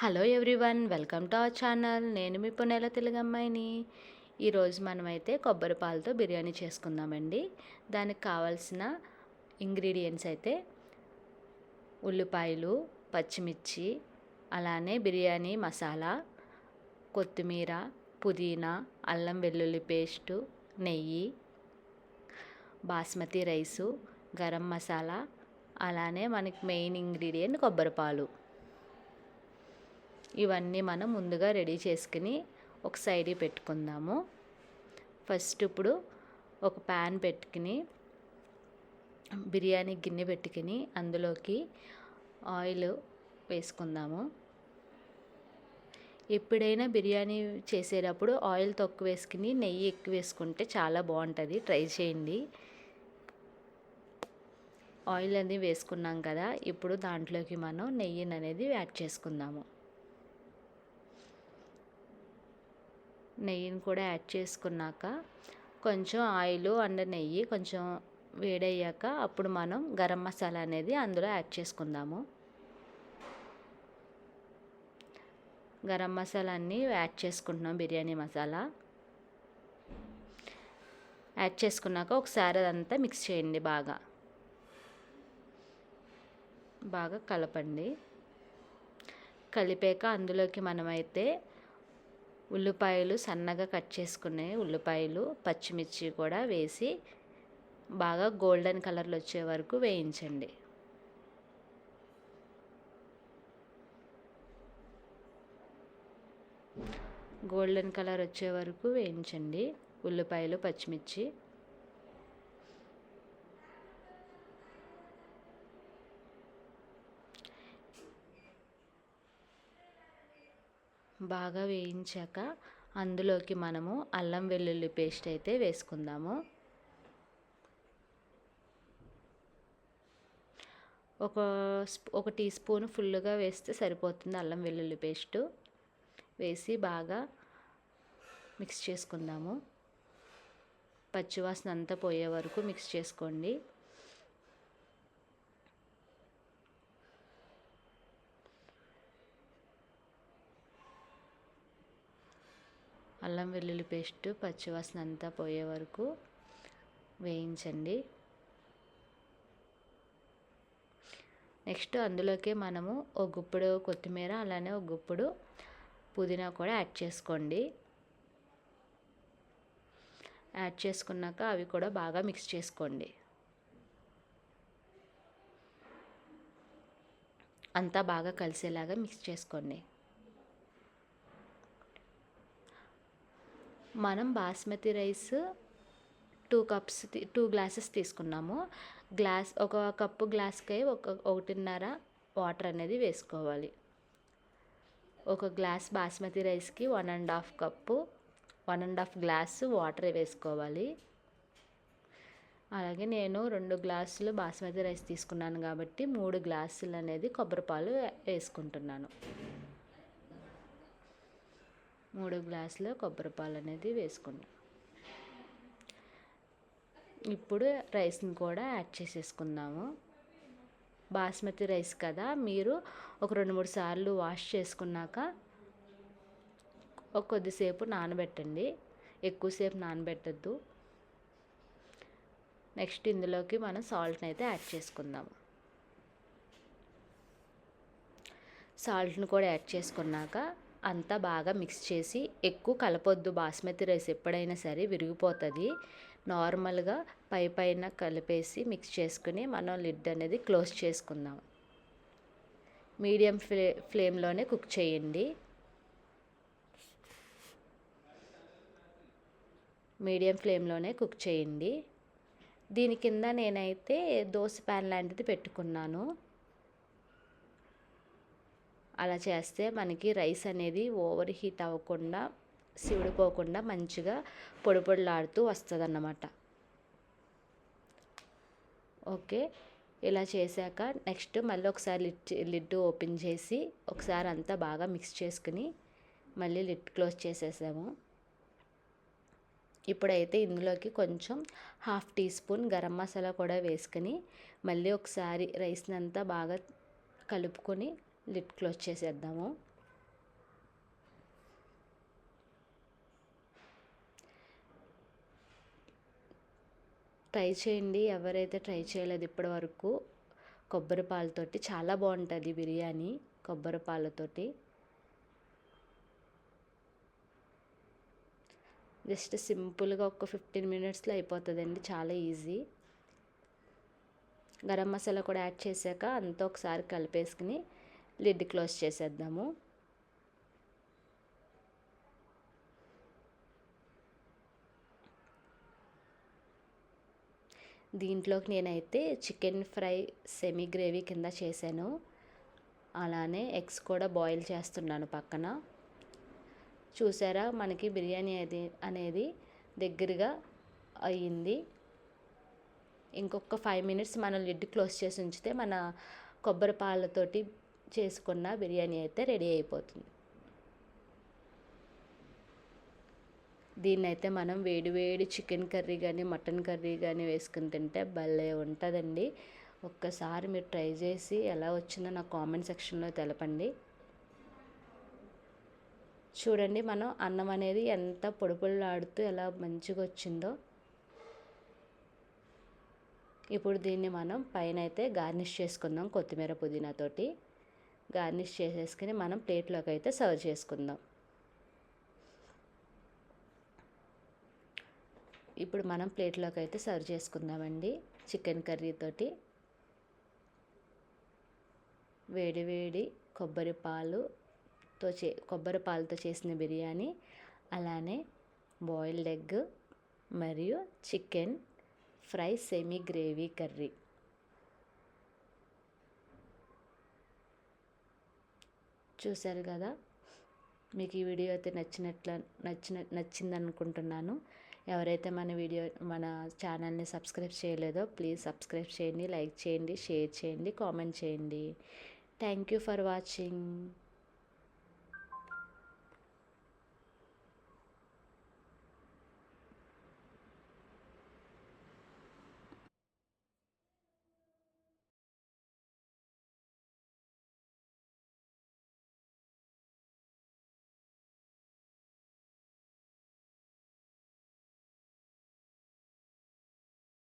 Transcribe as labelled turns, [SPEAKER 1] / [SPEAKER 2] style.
[SPEAKER 1] Hello everyone welcome to our channel నేను మీ పుణేల తెలుగమ్మాయిని ఈరోజు మనమైతే కొబ్బరి పాలతో బిర్యానీ చేసుకుందామండి. దానికి కావాల్సిన ఇంగ్రీడియంట్స్ అయితే ఉల్లిపాయలు పచ్చిమిర్చి అలానే బిర్యానీ మసాలా కొత్తిమీర పుదీనా అల్లం వెల్లుల్లి పేస్టు నెయ్యి బాస్మతి రైసు గరం మసాలా అలానే మనకి మెయిన్ ఇంగ్రీడియంట్ కొబ్బరి పాలు. ఇవన్నీ మనం ముందుగా రెడీ చేసుకుని ఒక సైడ్ పెట్టుకుందాము. ఫస్ట్ ఇప్పుడు ఒక ప్యాన్ పెట్టుకుని బిర్యానీ గిన్నె పెట్టుకుని అందులోకి ఆయిల్ వేసుకుందాము. ఎప్పుడైనా బిర్యానీ చేసేటప్పుడు ఆయిల్ తక్కువ వేసుకుని నెయ్యి ఎక్కువ వేసుకుంటే చాలా బాగుంటుంది. ట్రై చేయండి. ఆయిల్ అనేది వేసుకున్నాం కదా ఇప్పుడు దాంట్లోకి మనం నెయ్యిని అనేది యాడ్ చేసుకుందాము. నెయ్యిని కూడా యాడ్ చేసుకున్నాక కొంచెం ఆయిల్ అండ్ నెయ్యి కొంచెం వేడయ్యాక అప్పుడు మనం గరం మసాలా అనేది అందులో యాడ్ చేసుకుందాము. గరం మసాలా అన్నీ యాడ్ చేసుకుంటున్నాం బిర్యానీ మసాలా. యాడ్ చేసుకున్నాక ఒకసారి అదంతా మిక్స్ చేయండి బాగా. బాగా కలపండి. కలిపాక అందులోకి మనమైతే ఉల్లిపాయలు సన్నగా కట్ చేసుకునే ఉల్లిపాయలు పచ్చిమిర్చి కూడా వేసి బాగా గోల్డెన్ కలర్లో వచ్చే వరకు వేయించండి. గోల్డెన్ కలర్ వచ్చే వరకు వేయించండి. ఉల్లిపాయలు పచ్చిమిర్చి బాగా వేయించాక అందులోకి మనము అల్లం వెల్లుల్లి పేస్ట్ అయితే వేసుకుందాము. ఒక ఒక టీ స్పూన్ ఫుల్గా వేస్తే సరిపోతుంది అల్లం వెల్లుల్లి పేస్టు. వేసి బాగా మిక్స్ చేసుకుందాము. పచ్చివాసన అంతా పోయే వరకు మిక్స్ చేసుకోండి. అల్లం వెల్లుల్లి పేస్ట్ పచ్చివాసన అంతా పోయే వరకు వేయించండి. నెక్స్ట్ అందులోకి మనము ఒక గుప్పుడు కొత్తిమీర అలానే ఒక గుప్పుడు పుదీనా కూడా యాడ్ చేసుకోండి. యాడ్ చేసుకున్నాక అవి కూడా బాగా మిక్స్ చేసుకోండి. అంతా బాగా కలిసేలాగా మిక్స్ చేసుకోండి. మనం basmati rice two cups two glasses తీసుకున్నాము. గ్లాస్ ఒక కప్పు గ్లాస్కి ఒక ఒకటిన్నర వాటర్ అనేది వేసుకోవాలి. ఒక గ్లాస్ బాస్మతి రైస్కి one and half cup one and half glass water వేసుకోవాలి. అలాగే నేను రెండు గ్లాసులు బాస్మతి రైస్ తీసుకున్నాను కాబట్టి మూడు గ్లాసులు అనేది కొబ్బరి పాలు వేసుకుంటున్నాను. మూడు గ్లాసులు కొబ్బరి పాలు అనేది వేసుకున్నాం ఇప్పుడు రైస్ని కూడా యాడ్ చేసేసుకుందాము. బాస్మతి రైస్ కదా మీరు ఒక రెండు మూడు సార్లు వాష్ చేసుకున్నాక ఒక కొద్దిసేపు నానబెట్టండి. ఎక్కువసేపు నానబెట్టద్దు. నెక్స్ట్ ఇందులోకి మనం సాల్ట్ని అయితే యాడ్ చేసుకుందాము సాల్ట్ని కూడా యాడ్ చేసుకున్నాక అంతా బాగా మిక్స్ చేసి ఎక్కువ కలపొద్దు. బాస్మతి రైస్ ఎప్పుడైనా సరే విరిగిపోతుంది. నార్మల్గా పై పైన కలిపేసి మిక్స్ చేసుకుని మనం లిడ్ అనేది క్లోజ్ చేసుకుందాం. మీడియం ఫ్లే ఫ్లేమ్లోనే కుక్ చేయండి. మీడియం ఫ్లేమ్లోనే కుక్ చేయండి. దీని కింద నేనైతే దోశ ప్యాన్ లాంటిది పెట్టుకున్నాను. అలా చేస్తే మనకి రైస్ అనేది ఓవర్ హీట్ అవ్వకుండా సివుడిపోకుండా మంచిగా పొడి పొడిలాడుతూ వస్తుంది అన్నమాట ఓకే ఇలా చేశాక నెక్స్ట్ మళ్ళీ ఒకసారి లిడ్ లిడ్ ఓపెన్ చేసి ఒకసారి అంతా బాగా మిక్స్ చేసుకుని మళ్ళీ లిడ్ క్లోజ్ చేసేసాము. ఇప్పుడైతే ఇందులోకి కొంచెం half tea spoon garam masala కూడా వేసుకుని మళ్ళీ ఒకసారి రైస్ని అంతా బాగా కలుపుకొని లిప్ క్లోజ్ చేసేద్దాము. ట్రై చేయండి. ఎవరైతే ట్రై చేయలేదు ఇప్పటి వరకు కొబ్బరి పాలతోటి చాలా బాగుంటుంది బిర్యానీ కొబ్బరి పాలతోటి. జస్ట్ సింపుల్గా ఒక ఫిఫ్టీన్ మినిట్స్లో అయిపోతుందండి. చాలా ఈజీ. గరం మసాలా కూడా యాడ్ చేశాక అంతా ఒకసారి కలిపేసుకుని లిడ్ క్లోజ్ చేసేద్దాము. దీంట్లోకి నేనైతే చికెన్ ఫ్రై సెమీ గ్రేవీ కింద చేశాను. అలానే ఎగ్స్ కూడా బాయిల్ చేస్తున్నాను పక్కన. చూసారా మనకి బిర్యానీ అది అనేది దగ్గరగా అయ్యింది. ఇంకొక ఫైవ్ మినిట్స్ మనం లిడ్ క్లోజ్ చేసి ఉంచితే మన కొబ్బరి పాలతోటి చేసుకున్న బిర్యానీ అయితే రెడీ అయిపోతుంది. దీన్ని అయితే మనం వేడి వేడి చికెన్ కర్రీ కానీ మటన్ కర్రీ కానీ వేసుకుని తింటే భలే ఉంటుందండి. ఒక్కసారి మీరు ట్రై చేసి ఎలా వచ్చిందో నా కామెంట్ సెక్షన్లో తెలపండి. చూడండి మనం అన్నం అనేది ఎంత పొడి ఎలా మంచిగా వచ్చిందో. ఇప్పుడు దీన్ని మనం పైన అయితే గార్నిష్ చేసుకుందాం కొత్తిమీర పుదీనాతోటి గార్నిష్ చేసేసుకుని మనం ప్లేట్లోకి అయితే సర్వ్ చేసుకుందాం. ఇప్పుడు మనం ప్లేట్లోకి అయితే సర్వ్ చేసుకుందామండి చికెన్ కర్రీతోటి. వేడి వేడి కొబ్బరి పాలుతో చే కొబ్బరి పాలతో చేసిన బిర్యానీ అలానే బాయిల్డ్ ఎగ్ మరియు chicken fry semi gravy curry. చూశారు కదా? మీకు ఈ వీడియో అయితే నచ్చినట్ల నచ్చిన నచ్చింది అనుకుంటున్నాను ఎవరైతే మన వీడియో మన ఛానల్ని సబ్స్క్రైబ్ చేయలేదో ప్లీజ్ సబ్స్క్రైబ్ చేయండి లైక్ చేయండి షేర్ చేయండి కామెంట్ చేయండి. Thank you for watching.